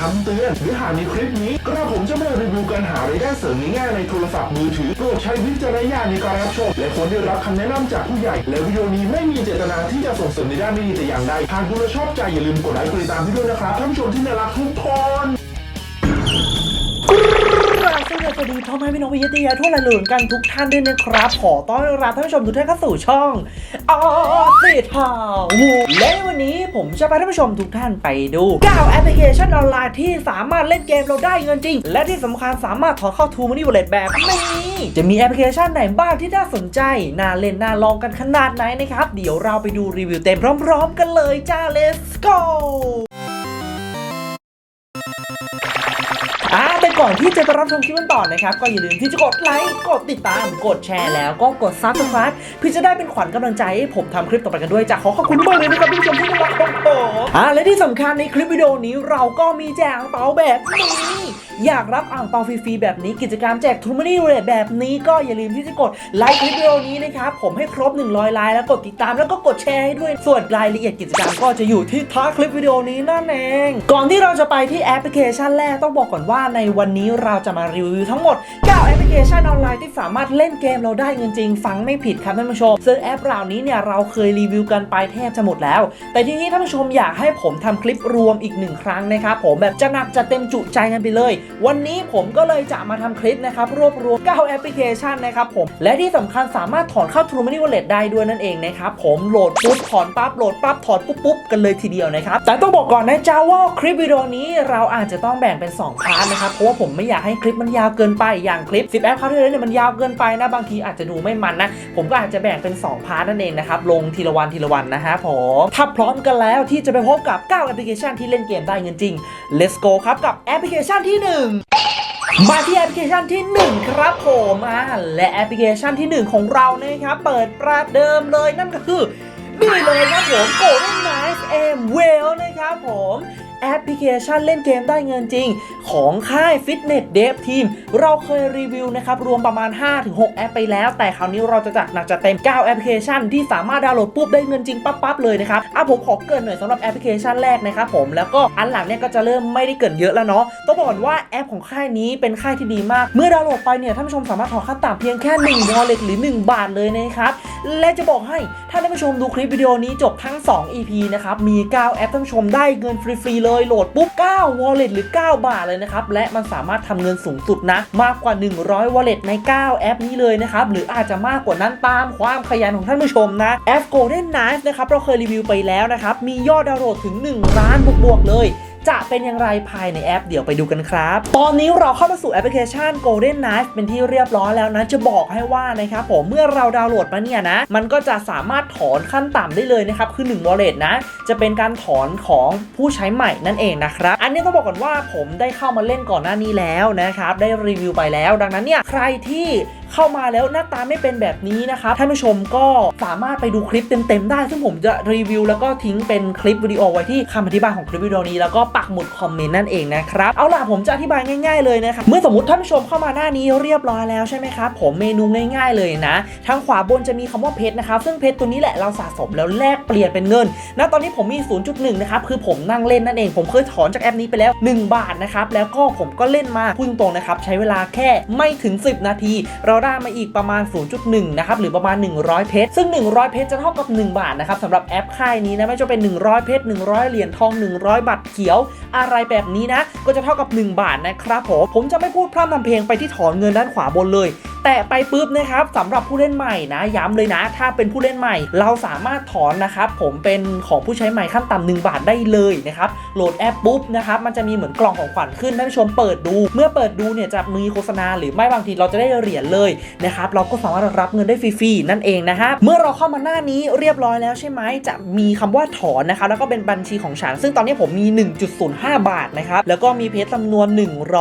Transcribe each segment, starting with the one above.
คำเตือนเนื้อหาในคลิปนี้กระผมจะมารีวิวการหารายได้เสริมง่ายๆในโทรศัพท์มือถือโปรดใช้วิจารณญาณในการรับชม และควรได้รับคำแนะนำจากผู้ใหญ่ และวิดีโอนี้ไม่มีเจตนาที่จะส่งเสริมในด้านไม่ดีแต่อย่างใดหากคุณชอบใจอย่าลืมกดไลค์กดติดตามด้วยนะครับท่านผู้ชมที่น่ารักทุกคนกราบ สวัสดีพ่อแม่พี่น้องวิทยาทั่วละเหลืองกันทุกท่านด้วยนะครับ ขอต้อนรับท่านผู้ชมทุกท่านเข้าสู่ช่องออสิทาวและวันนี้ผมจะพาท่านผู้ชมทุกท่านไปดู9แอปพลิเคชันออนไลน์ที่สามารถเล่นเกมเราได้เงินจริง และที่สำคัญสามารถถอนเข้าทูมันนี่วอลเล็ตแบบนี้จะมีแอปพลิเคชันไหนบ้างที่น่าสนใจ น่าเล่นน่าลองกันขนาดไหนนะครับ เดี๋ยวเราไปดูรีวิวเต็มพร้อม ๆ กันเลยจ้า let's go ก่อนที่จะไปรับชมคลิปกันต่อนะครับ ก็อย่าลืมที่จะกดไลค์ กดติดตาม กดแชร์แล้วก็กดซับสไครต์เพื่อจะได้เป็นขวัญกำลังใจให้ผมทำคลิปต่อไปกันด้วยจากขอขอบคุณมากเลยนะครับที่ชมที่รักของผมอ่าและที่สำคัญในคลิปวิดีโอนี้เราก็มีแจกอ่างเปาแบบนี้อยากรับอ่างเปาฟรีๆแบบนี้กิจกรรมแจกทูมานี่เรทแบบนี้ก็อย่าลืมที่จะกดไลค์คลิปวิดีโอนี้นะครับผมให้ครบ 100 ไลค์แล้วกดติดตามแล้วก็กดแชร์ให้ด้วยส่วนรายละเอียดกิจกรรมก็จะอยู่ที่ท้ายคลิปวิดีโอนี้นั่นเอง ก่อนที่เราจะไปที่แอปพลิเคชันแรกต้องบอกก่อนว่าในวันนี้เราจะมารีวิวทั้งหมด 9 แอปพลิเคชันออนไลน์ที่สามารถเล่นเกมเราได้เงินจริง ฟังไม่ผิดครับท่านผู้ชม ซึ่งแอปเหล่านี้เนี่ยเราเคยรีวิวกันไปแทบจะหมดแล้ว แต่ทีนี้ท่านผู้ชมอยากให้ผมทำคลิปรวมอีกหนึ่งครั้งนะครับผมแบบจะหนักจะเต็มจุใจกันไปเลย วันนี้ผมก็เลยจะมาทำคลิปนะครับรวบรวม 9 แอปพลิเคชันนะครับผมและที่สำคัญสามารถถอนเข้า True Money Wallet ได้ด้วยนั่นเองนะครับผมโหลดปุ๊บถอนปั๊บโหลดปั๊บถอนปุ๊บปุ๊บกันเลยทีเดียวนะครับแต่ต้องบอกก่อนนะจ้าว่าคลิปวิดีโอนี้เราอาจจะต้องแบ่งเป็น 2 พาร์ทนะครับเพราะว่าผมไม่อยากให้คลิปมันยาวเกินไปอย่างคลิป 10 แอปคราวที่แล้วเนี่ยมันยาวเกินไปนะบางทีอาจจะดูไม่มันนะ ผมก็อาจจะแบ่งเป็น 2 พาร์ทนั่นเองนะครับ ลงทีละวันทีละวันนะฮะผมถ้าพร้อมกันแล้วที่จะไปพบกับ 9 แอปพลิเคชันที่เล่นเกมได้เงินจริง let's go ครับกับแอปพลิเคชันที่ 1มาที่แอปพลิเคชันที่ 1 ครับผมอ่าและแอปพลิเคชันที่ 1 ของเรานะครับ เปิดประเดิมเลยนั่นก็คือ นี่เลยครับผม Golden Knife M Well นะครับผม แอปพลิเคชันเล่นเกมได้เงินจริง ของค่าย Fitness Dev Team เราเคยรีวิวนะครับ รวมประมาณ 5-6 แอปไปแล้ว แต่คราวนี้เราจะจัดหนักจัดเต็ม 9 แอปพลิเคชันที่สามารถดาวน์โหลดปุ๊บได้เงินจริงปั๊บๆเลยนะครับอะผมขอเกินหน่อยสำหรับแอปพลิเคชันแรกนะครับผมแล้วก็อันหลังเนี่ยก็จะเริ่มไม่ได้เกินเยอะแล้วเนาะต้องบอกก่อนว่าแอปของค่ายนี้เป็นค่ายที่ดีมาก เมื่อดาวน์โหลดไปเนี่ยท่านผู้ชมสามารถถอนขั้นต่ำเพียงแค่1 wallet หรือ 1 บาทเลยนะครับและจะบอกให้ถ้าท่านผู้ชมดูคลิปวิดีโอนี้จบทั้ง 2 EP นะครับมี 9 แอปท่านผู้ชมได้เงินฟรีๆเลยโหลดปุ๊บ 9 wallet หรือ 9 บาทเลยนะครับ และมันสามารถทำเงินสูงสุดนะ มากกว่า 100 wallet ใน 9 แอปนี้เลยนะครับ หรืออาจจะมากกว่านั้นตามความขยันของท่านผู้ชมนะแอป Golden Knife นะครับเราเคยรีวิวไปแล้วนะครับมียอดดาวน์โหลดถึง 1 ล้านบวกๆเลย จะเป็นอย่างไรภายในแอปเดี๋ยวไปดูกันครับ ตอนนี้เราเข้ามาสู่แอปพลิเคชัน Golden Knife เป็นที่เรียบร้อยแล้วนะ จะบอกให้ว่านะครับผมเมื่อเราดาวน์โหลดมาเนี่ยนะ มันก็จะสามารถถอนขั้นต่ำได้เลยนะครับคือ1 wallet นะ จะเป็นการถอนของผู้ใช้ใหม่นั่นเองนะครับ อันนี้ต้องบอกก่อนว่าผมได้เข้ามาเล่นก่อนหน้านี้แล้วนะครับได้รีวิวไปแล้ว ดังนั้นเนี่ยใครที่ เข้ามาแล้วหน้าตาไม่เป็นแบบนี้นะครับท่านผู้ชมก็สามารถไปดูคลิปเต็มๆได้ ซึ่งผมจะรีวิวแล้วก็ทิ้งเป็นคลิปวิดีโอไว้ที่คำอธิบายของคลิปวิดีโอนี้แล้วก็ปักหมุดคอมเมนต์นั่นเองนะครับเอาล่ะผมจะอธิบายง่ายๆเลยนะครับเมื่อสมมติท่านผู้ชมเข้ามาหน้านี้เรียบร้อยแล้วใช่ไหมครับผมเมนูง่ายๆเลยนะ ทางขวาบนจะมีคำว่าเพชรนะครับซึ่งเพชรตัวนี้แหละเราสะสมแล้วแลกเปลี่ยนเป็นเงินณตอนนี้ผมมี 0.1 นะครับคือผมนั่งเล่นนั่นเองผมเคยถอนจากแอปนี้ไปแล้ว 1 บาทนะครับแล้วก็ผมก็เล่นมาพูดตรงนะครับใช้เวลาแค่ไม่ถึง 10 นาทีเราได้มาอีกประมาณ 0.1 นะครับ หรือประมาณ 100 เพชร ซึ่ง 100 เพชรจะเท่ากับ 1 บาทนะครับสำหรับแอปค่ายนี้นะ ไม่ว่าจะเป็น 100 เพชร 100 เหรียญทอง 100 บัตรเขียว อะไรแบบนี้นะ ก็จะเท่ากับ 1 บาทนะครับผม ผมจะไม่พูดพร่ำทำเพลงไปที่ถอนเงินด้านขวาบนเลย แต่ไปปุ๊บนะครับสำหรับผู้เล่นใหม่นะ ย้ำเลยนะ ถ้าเป็นผู้เล่นใหม่ เราสามารถถอนนะครับผมเป็นของผู้ใช้ใหม่ขั้นต่ำ1บาทได้เลยนะครับโหลดแอปปุ๊บนะครับมันจะมีเหมือนกล่องของขวัญขึ้นท่านผู้ชมเปิดดู เมื่อเปิดดูเนี่ยจะมีโฆษณาหรือไม่บางทีเราจะได้เหรียญเลยนะครับเราก็สามารถรับเงินได้ฟรีๆนั่นเองนะฮะเมื่อเราเข้ามาหน้านี้เรียบร้อยแล้วใช่ไหมจะมีคำว่าถอนนะคะแล้วก็เป็นบัญชีของฉัน ซึ่งตอนนี้ผมมี 1.05 บาทนะครับแล้วก็มีเพชรจำนวน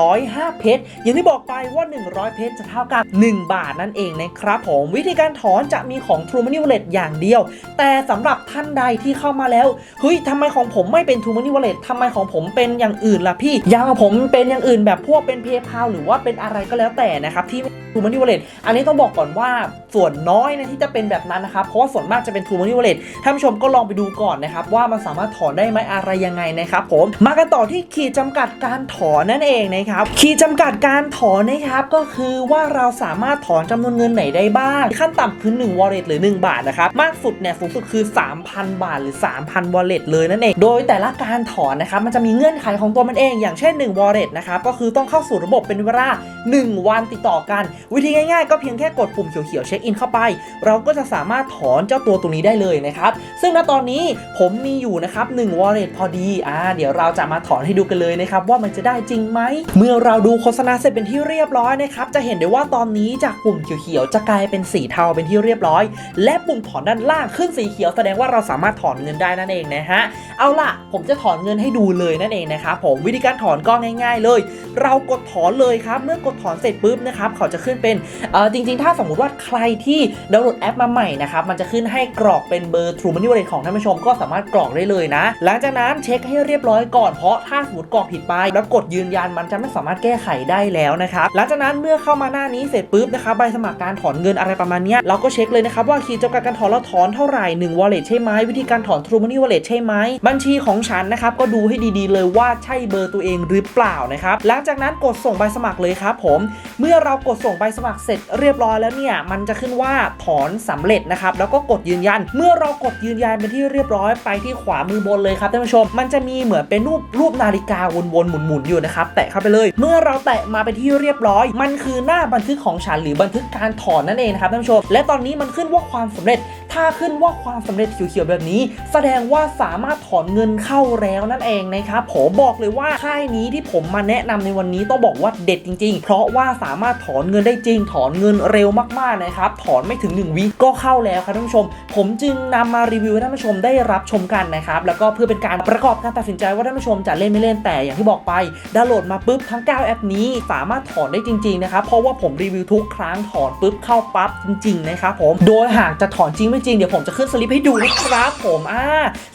105 เพชรอย่างที่บอกไปว่า 100 เพชรจะเท่ากับ1 บาทนั่นเองนะครับผมวิธีการถอนจะมีของ True Money Wallet อย่างเดียว แต่สำหรับท่านใดที่เข้ามาแล้วเฮ้ยทำไมของผมไม่เป็น True Money Wallet ทำไมของผมเป็นอย่างอื่นล่ะพี่อย่างของผมเป็นอย่างอื่นแบบพวกเป็น PayPal หรือว่าเป็นอะไรก็แล้วแต่นะครับที่ True Money Wallet อันนี้ต้องบอกก่อนว่าส่วนน้อยนะที่จะเป็นแบบนั้นนะครับเพราะว่าส่วนมากจะเป็น True Money Wallet ท่านผู้ชมก็ลองไปดูก่อนนะครับว่ามันสามารถถอนได้ไหมอะไรยังไงนะครับผมมากันต่อที่ขีดจำกัดการถอนนั่นเองนะครับขีดจำกัดการถอนนะครับก็คือว่าเราสามารถถอนจำนวนเงินไหนได้บ้าง ขั้นต่ำคือ 1 wallet หรือ 1 บาทนะครับมากสุดเนี่ยสูงสุดคือ 3,000 บาทหรือ 3,000 wallet เลยนั่นเอง โดยแต่ละการถอนนะครับมันจะมีเงื่อนไขของตัวมันเอง อย่างเช่น 1 wallet นะครับก็คือต้องเข้าสู่ระบบเป็นเวลา 1 วันติดต่อกัน วิธีง่ายๆ ก็เพียงแค่กดปุ่มเขียวๆเช็คอินเข้าไป เราก็จะสามารถถอนเจ้าตัวตรงนี้ได้เลยนะครับซึ่งณตอนนี้ผมมีอยู่นะครับ1 wallet พอดีอ่าเดี๋ยวเราจะมาถอนให้ดูกันเลยนะครับว่ามันจะได้จริงไหมเมื่อเราดูโฆษณาเสร็จเป็นที่เรียบร้อยนะครับจะเห็นได้ว่าตอนนี้จากปุ่มเขียวๆจะกลายเป็นสีเทาเป็นที่เรียบร้อย และปุ่มถอนด้านล่างขึ้นสีเขียวแสดงว่าเราสามารถถอนเงินได้นั่นเองนะฮะเอาล่ะ ผมจะถอนเงินให้ดูเลยนั่นเองนะครับผมวิธีการถอนก็ง่าย ๆ เลย เรากดถอนเลยครับเมื่อกดถอนเสร็จปุ๊บนะครับเขาจะขึ้นเป็นเออจริง ๆ ถ้าสมมติว่าใครที่ดาวน์โหลดแอปมาใหม่นะครับมันจะขึ้นให้กรอกเป็นเบอร์ True Money Wallet ของท่านผู้ชมก็สามารถกรอกได้เลยนะ หลังจากนั้นเช็คให้เรียบร้อยก่อนเพราะถ้าสมมติกรอกผิดไปแล้วกดยืนยันมันจะไม่สามารถแก้ไขได้แล้วนะครับหลังจากนั้นเมื่อเข้ามาหน้านี้เสร็จปุบนะครับใบสมัครการถอนเงินอะไรประมาณนี้เราก็เช็คเลยนะครับว่าขีดจำกัดการถอนเราถอนเท่าไหร่1 wallet ใช่ไหมวิธีการถอน True Money Wallet ใช่ไหมบัญชีของฉันนะครับก็ดูให้ดีๆ เลยว่าใช่เบอร์ตัวเองหรือเปล่านะครับหลังจากนั้นกดส่งใบสมัครเลยครับผมเมื่อเรากดส่งใบสมัครเสร็จเรียบร้อยแล้วเนี่ยมันจะขึ้นว่าถอนสำเร็จนะครับแล้วก็กดยืนยัน เมื่อเรากดยืนยันเป็นที่เรียบร้อยไปที่ขวามือบนเลยครับท่านผู้ชม มันจะมีเหมือนเป็นรูปรูปนาฬิกาวนๆหมุนๆอยู่นะครับแตะเข้าไปเลย เมื่อเราแตะมาเป็นที่เรียบร้อย มันคือหน้าบันทึกของฉันหรือบันทึกการถอนนั่นเองนะครับท่านผู้ชมและตอนนี้มันขึ้นว่าความสำเร็จ ถ้าขึ้นว่าความสำเร็จเขียวๆแบบนี้ แสดงว่าสามารถถอนเงินเข้าแล้วนั่นเองนะครับผมบอกเลยว่าค่ายนี้ที่ผมมาแนะนำในวันนี้ต้องบอกว่าเด็ดจริง ๆ เพราะว่าสามารถถอนเงินได้จริง ถอนเงินเร็วมากๆนะครับถอนไม่ถึง 1 วิก็เข้าแล้วครับท่านผู้ชม ผมจึงนำมารีวิวให้ท่านผู้ชมได้รับชมกันนะครับแล้วก็เพื่อเป็นการประกอบการตัดสินใจว่าท่านผู้ชมจะเล่นไม่เล่นแต่อย่างที่บอกไปดาวน์โหลดมาปุ๊บทั้ง 9 แอปนี้สามารถถอนได้จริงๆนะครับเพราะว่าผมรีวิวทุกครั้งถอนปุ๊บเข้าปั๊บจริงๆนะครับผมโดยหากจะถอนจริงไม่ริงเดี๋ยวผมจะขึ้นสลิปให้ดูนะครับผมอ่า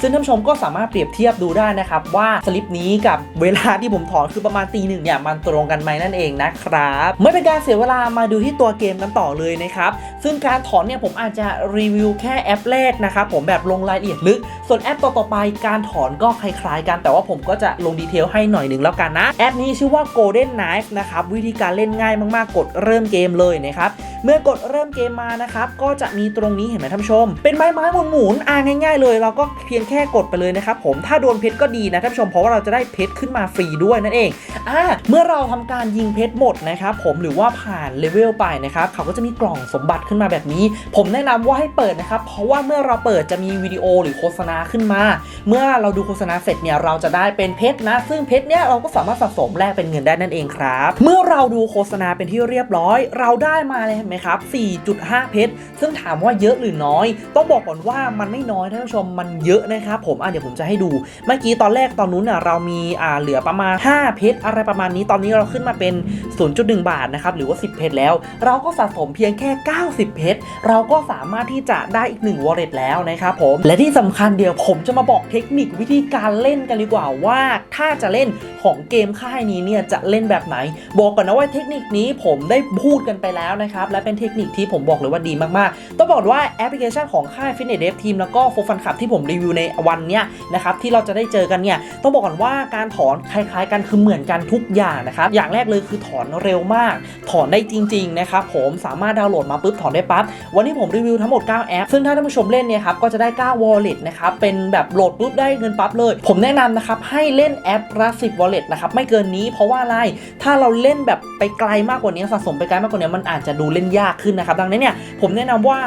ซึ่งท่านผู้ชมก็สามารถเปรียบเทียบดูได้นะครับว่าสลิปนี้กับเวลาที่ผมถอนคือประมาณตีหนึ่งเนี่ยมันตรงกันไหมนั่นเองนะครับไม่เป็นการเสียเวลามาดูที่ตัวเกมกันต่อเลยนะครับซึ่งการถอนเนี่ยผมอาจจะรีวิวแค่แอปแรกนะครับผมแบบลงรายละเอียดลึก ส่วนแอปต่อๆไปการถอนก็คล้ายๆ กัน แต่ว่าผมก็จะลงดีเทลให้หน่อยหนึ่งแล้วกันนะแอปนี้ชื่อว่า Golden Knife นะครับวิธีการเล่นง่ายมากๆ กดเริ่มเกมเลยนะครับเมื่อกดเริ่มเกมมานะครับก็จะมีตรงนี้เห็นไหมท่านผู้ชมเป็นไม้ไม้หมุนหมุนอ่าง่าย ๆ เลย เราก็เพียงแค่กดไปเลยนะครับผมถ้าโดนเพชรก็ดีนะท่านผู้ชมเพราะว่าเราจะได้เพชรขึ้นมาฟรีด้วยนั่นเองอ่าเมื่อเราทำการยิงเพชรหมดนะครับผมหรือว่าผ่านเลเวลไปนะครับเขาก็จะมีกล่องสมบัติขึ้นมาแบบนี้ ผมแนะนำว่าให้เปิดนะครับเพราะว่าเมื่อเราเปิดจะมีวิดีโอหรือโฆษณาขึ้นมา เมื่อเราดูโฆษณาเสร็จเนี่ยเราจะได้เป็นเพชรนะ ซึ่งเพชรเนี่ยเราก็สามารถสะสมแลกเป็นเงินได้นั่นเองครับเมื่อเราดูโฆษณาเป็นที่เรียบร้อย เราได้มาเลยเห็นไหมครับ4.5 เพชรซึ่งถามว่าเยอะหรือน้อยอยต้องบอกก่อนว่ามันไม่น้อยท่านผู้ชมมันเยอะนะครับผมอะเดี๋ยวผมจะให้ดู เมื่อกี้ตอนแรกตอนนู้นน่ะเรามีอ่าเหลือประมาณ 5 เพชรอะไรประมาณนี้ตอนนี้เราขึ้นมาเป็น 0.1 บาทนะครับหรือว่า 10 เพชรแล้ว เราก็สะสมเพียงแค่ 90 เพชรเราก็สามารถที่จะได้อีก1 wallet แล้วนะครับผมและที่สำคัญเดี๋ยวผมจะมาบอกเทคนิควิธีการเล่นกันดีกว่าว่าถ้าจะเล่นของเกมค่ายนี้เนี่ยจะเล่นแบบไหน บอกก่อนนะว่าเทคนิคนี้ผมได้พูดกันไปแล้วนะครับและเป็นเทคนิคที่ผมบอกเลยว่าดีมากๆต้องบอกว่าแอปพลิเคชันของค่าย Fitness Dev Team แล้วก็โฟฟันขับที่ผมรีวิวในวันเนี้ยนะครับที่เราจะได้เจอกันเนี่ยต้องบอกก่อนว่าการถอนคล้ายๆกันคือเหมือนกันทุกอย่างนะครับอย่างแรกเลยคือถอนเร็วมาก ถอนได้จริงๆนะครับผมสามารถดาวน์โหลดมาปุ๊บถอนได้ปั๊บวันนี้ผมรีวิวทั้งหมด 9 แอป ซึ่งถ้าท่านผู้ชมเล่นเนี่ยครับก็จะได้ 9 wallet นะครับเป็นแบบโหลดปุ๊บได้เงินปั๊บเลย ผมแนะนำนะครับให้เล่นแอปละ10 wallet นะครับไม่เกินนี้เพราะว่าอะไรถ้าเราเล่นแบบไปไกลมากกว่านี้สะสมไปไกลมากกว่านี้มันอาจจะดูเล่นยากขึ้นนะครับดังนั้นเนี่ยผมแนะนำว่า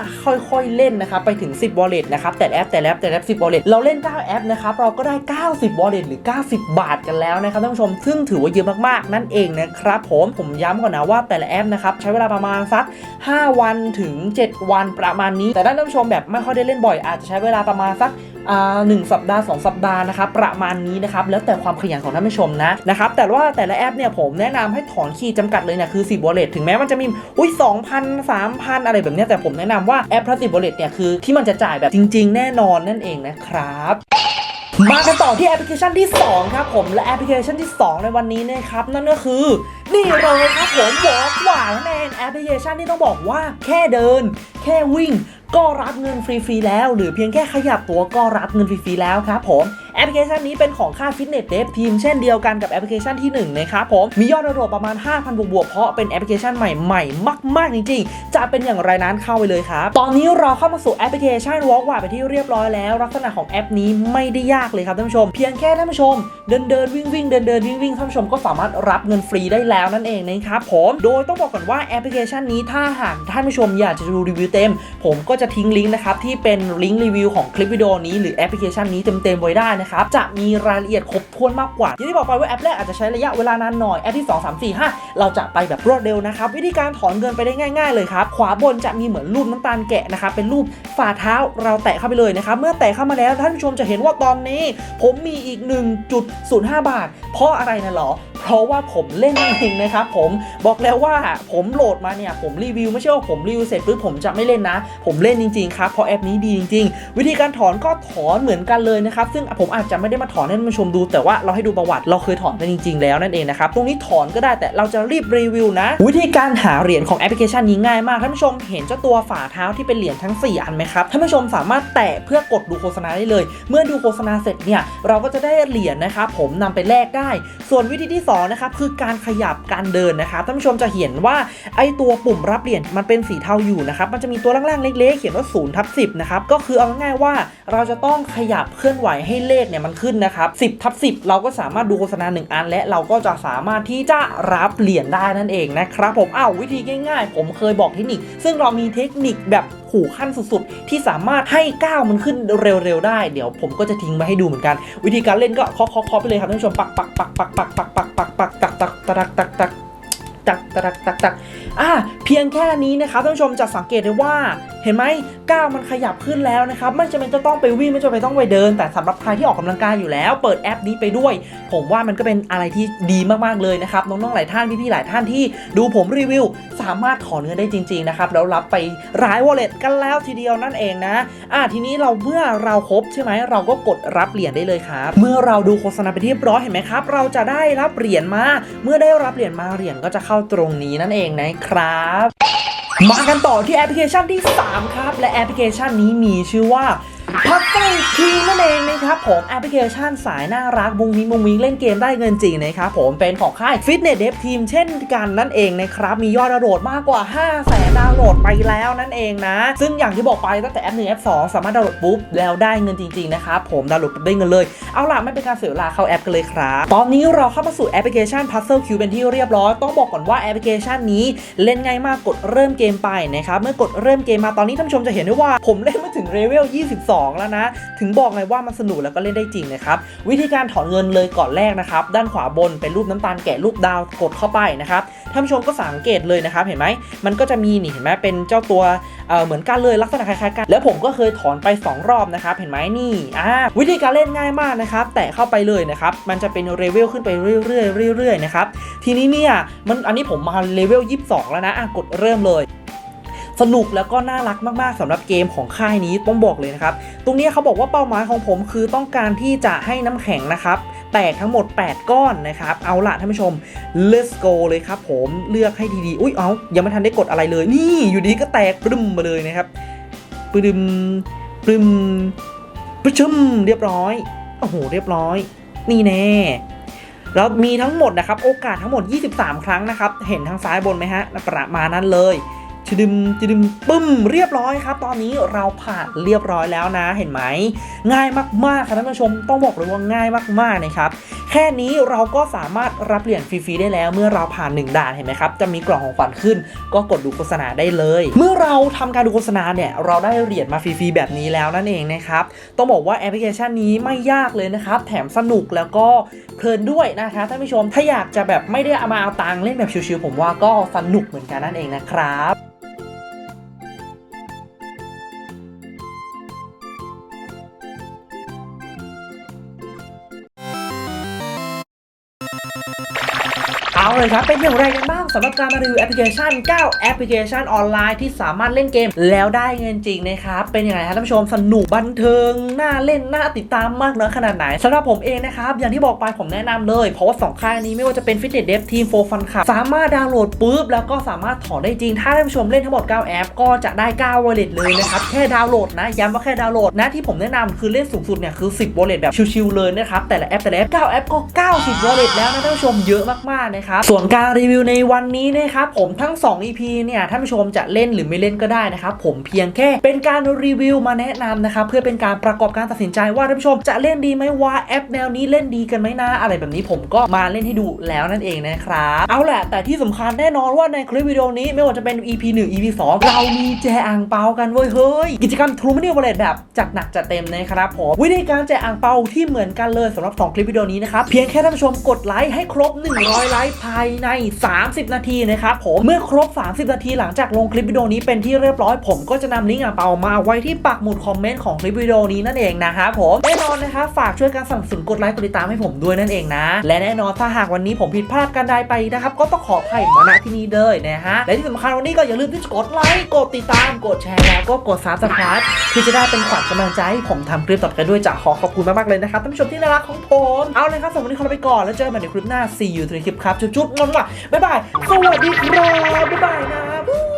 ค่อยๆเล่นนะครับไปถึง 10 wallet นะครับแต่แอปแต่แอปแต่แอป10 wallet เราเล่น 9 แอปนะครับเราก็ได้ 90 wallet หรือ 90 บาทกันแล้วนะครับท่านผู้ชมซึ่งถือว่าเยอะมากๆ นั่นเองนะครับผมผมย้ำก่อนนะว่าแต่ละแอปนะครับใช้เวลาประมาณสัก 5 วันถึง 7 วันประมาณนี้ แต่ถ้าท่านผู้ชมแบบไม่ค่อยได้เล่นบ่อยอาจจะใช้เวลาประมาณสัก หนึ่งสัปดาห์ 2 สัปดาห์นะครับประมาณนี้นะครับแล้วแต่ความขยันของท่านผู้ชมนะนะครับแต่ว่าแต่ละแอปเนี่ยผมแนะนำให้ถอนขีดจำกัดเลยเนี่ยคือ 10 wallet ถึงแม้มันจะมีอุ้ย2,000 3,000 อะไรแบบนี้แต่ผมแนะนำว่าแอปพลัส10 wallet เนี่ยคือที่มันจะจ่ายแบบจริง ๆ แน่นอนนั่นเองนะครับมากันต่อที่แอปพลิเคชันที่ 2 ครับผมและแอปพลิเคชันที่ 2 ในวันนี้นะครับ นั่นก็คือ นี่เลยครับผมวอล์กหวานนั่นแอปพลิเคชันที่ต้องบอกว่าแค่เดิน แค่วิ่ง ก็รับเงินฟรีๆแล้ว หรือเพียงแค่ขยับตัวก็รับเงินฟรีๆแล้วครับผมแอปพลิเคชันนี้เป็นของค่ายฟิตเนสเดฟทีมเช่นเดียวกันกับแอปพลิเคชันที่1นะครับผมมียอดดาวน์โหลดประมาณ 5,000 บวกๆเพราะเป็นแอปพลิเคชันใหม่ๆ มากๆ จริงๆ จะเป็นอย่างไรนั้นเข้าไปเลยครับตอนนี้เราเข้ามาสู่แอปพลิเคชัน Walk หวานไปที่เรียบร้อยแล้ว ลักษณะของแอปนี้ไม่ได้ยากเลยครับท่านผู้ชม เพียงแค่ท่านผู้ชม เดินเดินวิ่งวิ่งเดินเดินวิ่งวิ่งท่านผู้ชมก็สามารถรับเงินฟรีได้แล้วนั่นเองนะครับผมโดยต้องบอกก่อนว่าแอปพลิเคชันนี้ถ้าหากท่านผู้ชมอยากจะดูรีวิวเต็ม ผมก็จะทิ้งลิงก์นะครับที่เป็นลิงก์รีวิวของคลิปวิดีโอนี้หรือแอปพลิเคชันนี้เต็มๆไว้ได้นะครับจะมีรายละเอียดครบถ้วนมากกว่าอย่างที่บอกไปว่าแอปแรกอาจจะใช้ระยะเวลานานหน่อยแอปที่ 2 3 4 5 เราจะไปแบบรวดเร็วนะครับวิธีการถอนเงินไปได้ง่าย ๆเลยครับขวาบนจะมีเหมือนรูปน้ำตาลแกะนะครับเป็นรูปฝ่าเท้าเราแตะเข้าไปเลยนะครับเมื่อแตะเข้ามาแล้วท่านผู้ชมจะเห็นว่าตอนนี้ ผมมีอีก 1.05 บาท เพราะอะไรนะหรอ เพราะว่าผมเล่นนั่นเองนะครับผมบอกแล้วว่าผมโหลดมาเนี่ยผมรีวิวไม่ใช่ว่าผมรีวิวเสร็จปุ๊บผมจะไม่เล่นนะ ผมเล่นจริงๆครับเพราะแอปนี้ดีจริง ๆ วิธีการถอนก็ถอนเหมือนกันเลยนะครับซึ่งผมอาจจะไม่ได้มาถอนให้ท่านผู้ชมดู แต่ว่าเราให้ดูประวัติเราเคยถอนกันจริง ๆ แล้วนั่นเองนะครับตรงนี้ถอนก็ได้แต่เราจะรีบรีวิวนะ วิธีการหาเหรียญของแอปพลิเคชันนี้ง่ายมากท่านผู้ชมเห็นเจ้าตัวฝ่าเท้าที่เป็นเหรียญทั้ง 4 อันไหมครับท่านผู้ชมสามารถแตะเพื่อกดดูโฆษณาได้เลย เมื่อดูโฆษณาเสร็จเนี่ยเราก็จะได้เหรียญนะครับผมนำไปแลกได้ ส่วนวิธีที่สองนะครับคือการขยับการเดินนะครับท่านผู้ชมจะเห็นว่าไอตัวปุ่มรับเหรียญมันเป็นสีเทาอยู่นะครับมันจะมีตัวล่างๆเล็กๆ เขียนว่า0ทับ10นะครับก็คือเอาง่ายๆว่าเราจะต้องขยับเคลื่อนไหวให้เลขเนี่ยมันขึ้นนะครับ10ทับ10เราก็สามารถดูโฆษณา1อัน และเราก็จะสามารถที่จะรับเหรียญได้นั่นเองนะครับผมอ้าววิธีง่าย ๆ ผมเคยบอกเทคนิค ซึ่งเรามีเทคนิคแบบ ขู่ขั้นสุดๆ ที่สามารถให้ก้าวมันขึ้นเร็วๆ ได้ เดี๋ยวผมก็จะทิ้งมาให้ดูเหมือนกัน วิธีการเล่นก็เคาะเคาะไปเลยครับท่านผู้ชมปักปักปักปักปักปักปักปักปักตักตักตักตักตักตักตักตักตักอ่าเพียงแค่นี้นะครับท่านผู้ชมจะสังเกตได้ว่า เห็นไหมก้าวมันขยับขึ้นแล้วนะครับไม่จำเป็นจะต้องไปวิ่งไม่จำเป็นต้องไปเดิน แต่สำหรับใครที่ออกกำลังกายอยู่แล้ว เปิดแอปนี้ไปด้วย ผมว่ามันก็เป็นอะไรที่ดีมากๆเลยนะครับน้องๆหลายท่านพี่ๆหลายท่านที่ดูผมรีวิว สามารถถอนเงินได้จริงๆนะครับแล้วรับไปร้ายวอลเล็ตกันแล้วทีเดียวนั่นเองนะอ่าทีนี้เราเมื่อเราครบใช่ไหมเราก็กดรับเหรียญได้เลยครับเมื่อเราดูโฆษณาไปที่เรียบร้อยเห็นไหมครับ เราจะได้รับเหรียญมา เมื่อได้รับเหรียญมาเหรียญก็จะเข้าตรงนี้นั่นเองนะครับ มากันต่อที่แอปพลิเคชันที่ 3 ครับ และแอปพลิเคชันนี้มีชื่อว่า พั z เ l e ทีนั่นเองนะครับผมแอปพลิเคชันสายน่ารักมุงมิงมุงมิงเล่นเกมได้เงินจริงนะครับผมเป็นของค่าย Fitness Dev Team เช่นกันนั่นเองนะครับมียอดดาวน์โหลดมากกว่า 5 0 0แสนดาวน์โหลดไปแล้วนั่นเองนะ ซึ่งอย่างที่บอกไปตั้งแต่แอป1แอป2สามารถดาวน์โหลดปุ๊บแล้วได้เงินจริงๆนะครับผมดาวน์โหลดปุ๊บได้เงินเลยเอาล่ะไม่เป็นการเสียเวลาเข้าแอปกันเลยครับตอนนี้เราเข้ามาสู่แอปพลิเคชัน Puzzle Q เป็นที่เรียบร้อยต้องบอกก่อนว่าแอปพลิเคชันนี้เล่นง่ายมากกดเริ่มเกมไปนะครับเมื่อกดเริ่มเกมมาตอนนี้ท่านผู้ชมจะเห็นได้ว่าผมเล่นมาถึงเลเวล22แล้วนะ ถึงบอกไงว่ามันสนุกแล้วก็เล่นได้จริงนะครับ วิธีการถอนเงินเลยก่อนแรกนะครับ ด้านขวาบนเป็นรูปน้ำตาลแกะรูปดาวกดเข้าไปนะครับท่านผู้ชมก็สังเกตเลยนะครับ เห็นไหมมันก็จะมีนี่เห็นไหมเป็นเจ้าตัวเเหมือนกันเลยลักษณะคล้ายๆกัน แล้วผมก็เคยถอนไป 2 รอบนะครับเห็นไหมนี่อ่าวิธีการเล่นง่ายมากนะครับแตะเข้าไปเลยนะครับมันจะเป็นเลเวลขึ้นไปเรื่อยๆเรื่อยๆนะครับทีนี้เนี่ยมันอันนี้ผมมาเลเวล 22 แล้วนะอะกดเริ่มเลย สนุกแล้วก็น่ารักมากๆสำหรับเกมของค่ายนี้ต้องบอกเลยนะครับ ตรงนี้เขาบอกว่าเป้าหมายของผมคือต้องการที่จะให้น้ำแข็งนะครับแตกทั้งหมด 8 ก้อนนะครับ เอาละท่านผู้ชม let's go เลยครับผมเลือกให้ดีๆ อุ้ยเอายังไม่ทันได้กดอะไรเลย นี่อยู่ดีก็แตกปรึมมาเลยนะครับปรึมปรึมปรึมเรียบร้อยโอ้โหเรียบร้อย นี่แน่เรามีทั้งหมดนะครับ โอกาสทั้งหมด 23 ครั้งนะครับ เห็นทางซ้ายบนไหมฮะ ประมาณนั้นเลย ชดึมชดึมปึ้มเรียบร้อยครับ ตอนนี้เราผ่านเรียบร้อยแล้วนะเห็นไหมง่ายมากๆครับท่านผู้ชมต้องบอกเลยว่าง่ายมากๆนะครับแค่นี้เราก็สามารถรับเหรียญฟรีๆได้แล้วเมื่อเราผ่าน 1 ด่านเห็นไหมครับ จะมีกล่องของขวัญขึ้น ก็กดดูโฆษณาได้เลย เมื่อเราทำการดูโฆษณาเนี่ยเราได้เหรียญมาฟรีๆแบบนี้แล้วนั่นเองนะครับต้องบอกว่าแอปพลิเคชันนี้ไม่ยากเลยนะครับแถมสนุกแล้วก็เพลินด้วยนะคะท่านผู้ชมถ้าอยากจะแบบไม่ได้เอามาเอาตังค์เล่นแบบชิวๆผมว่าก็สนุกเหมือนกันนั่นเองนะครับ เอาเลยครับเป็นอย่างไรกันบ้างสำหรับการมารีวิวแอปพลิเคชัน 9 แอปพลิเคชันออนไลน์ที่สามารถเล่นเกม แล้วได้เงินจริงนะครับเป็นอยังไงครับท่านผู้ชมสนุกบันเทิงน่าเล่นน่าติดตามมากน้อยขนาดไหนสำหรับผมเองนะครับอย่างที่บอกไปผมแนะนำเลย เพราะว่า2ค่ายนี้ไม่ว่าจะเป็น Fitness Dev Team 4 Fun Club สามารถดาวน์โหลดปุ๊บแล้วก็สามารถถอนได้จริง ถ้าท่านผู้ชมเล่นทั้งหมด 9 แอป ก็จะได้9 wallet เลยนะครับแค่ดาวน์โหลดนะย้ำว่าแค่ดาวน์โหลดนะที่ผมแนะนำคือเล่นสูงสุดเนี่ยคือ 10 wallet แบบชิวๆเลยนะครับแต่ละแอปแต่ละแอป9แอปก็90 wallet แล้วนะท่านผู้ชมเยอะมากๆนะครับส่วนการรีวิวในวันนี้นะครับผมทั้ง 2 EP เนี่ยท่านผู้ชมจะเล่นหรือไม่เล่นก็ได้นะครับผมเพียงแค่เป็นการรีวิวมาแนะนำนะครับเพื่อเป็นการประกอบการตัดสินใจว่าท่านผู้ชมจะเล่นดีไหมว่าแอปแนวนี้เล่นดีกันไหมนะอะไรแบบนี้ผมก็มาเล่นให้ดูแล้วนั่นเองนะครับเอาแหละแต่ที่สำคัญแน่นอนว่าในคลิปวิดีโอนี้ไม่ว่าจะเป็น EP 1 EP 2 เรามีแจอ่างเปากันเว้ยเฮ้ยกิจกรรม True Money Wallet แบบจัดหนักจัดเต็มนะครับผมวิธีการแจกอ่างเปาที่เหมือนกันเลยสำหรับ 2 คลิปวิดีโอนี้นะครับเพียงแค่ท่านผู้ชมกดไลค์ให้ครบ 100 ไลค์ภายายใน 30 นาทีนะครับผมเมื่อครบ 30 นาทีหลังจากลงคลิปวิดีโอนี้เป็นที่เรียบร้อยผมก็จะนำลิงก์อ่างเปามาไว้ที่ปักหมุดคอมเมนต์ของคลิปวิดีโอนี้นั่นเองนะครับผมแน่นอนนะครับฝากช่วยกันสนับสนุนกดไลค์กดติดตามให้ผมด้วยนั่นเองนะ และแน่นอนถ้าหากวันนี้ผมผิดพลาดกันใดไปนะครับก็ต้องขออภัยมาณที่นี้เลยนะฮะและที่สำคัญวันนี้ก็อย่าลืมที่จะกดไลค์กดติดตามกดแชร์แล้วก็กด subscribe เพื่อจะได้เป็นขวัญกำลังใจให้ผมทำคลิปต่อไปด้วยจะขอขอบคุณมากๆเลยนะครับท่านผู้ชมที่น่ารักของผมเอาเลยครับสำหรับวันนี้ขอลาไปก่อนแล้วเจอกันใหม่ในคลิปหน้า see you ในคลิปครับจุ๊บบ๊ายบาย สวัสดีครับ บ๊ายบายนะ